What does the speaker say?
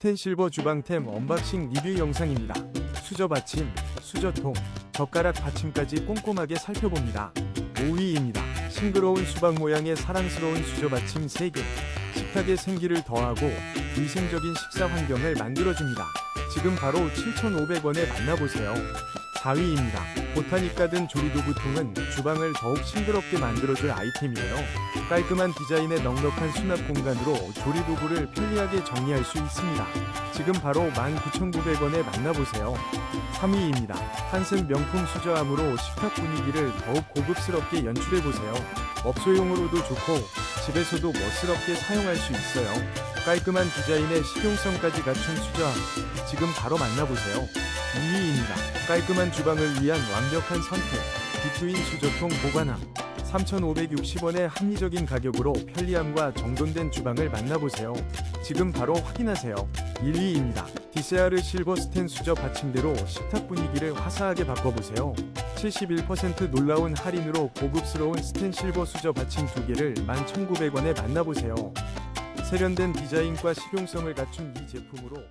스텐실버 주방템 언박싱 리뷰 영상입니다. 수저 받침, 수저통, 젓가락 받침까지 꼼꼼하게 살펴봅니다. 5위입니다. 싱그러운 수박 모양의 사랑스러운 수저 받침 3개. 식탁에 생기를 더하고 위생적인 식사 환경을 만들어줍니다. 지금 바로 7,500원에 만나보세요. 4위입니다. 보타니까 든 조리도구통은 주방을 더욱 싱그럽게 만들어줄 아이템이에요. 깔끔한 디자인의 넉넉한 수납 공간으로 조리도구를 편리하게 정리할 수 있습니다. 지금 바로 19,900원에 만나보세요. 3위입니다. 한슨 명품 수저함으로 식탁 분위기를 더욱 고급스럽게 연출해보세요. 업소용으로도 좋고 집에서도 멋스럽게 사용할 수 있어요. 깔끔한 디자인의 실용성까지 갖춘 수저함. 지금 바로 만나보세요. 2위입니다. 깔끔한 주방을 위한 완벽한 선택. 비트윈 수저통 보관함. 3,560원의 합리적인 가격으로 편리함과 정돈된 주방을 만나보세요. 지금 바로 확인하세요. 1위입니다. 디세아르 실버 스텐 수저 받침대로 식탁 분위기를 화사하게 바꿔보세요. 71% 놀라운 할인으로 고급스러운 스텐 실버 수저 받침 두 개를 11,900원에 만나보세요. 세련된 디자인과 실용성을 갖춘 이 제품으로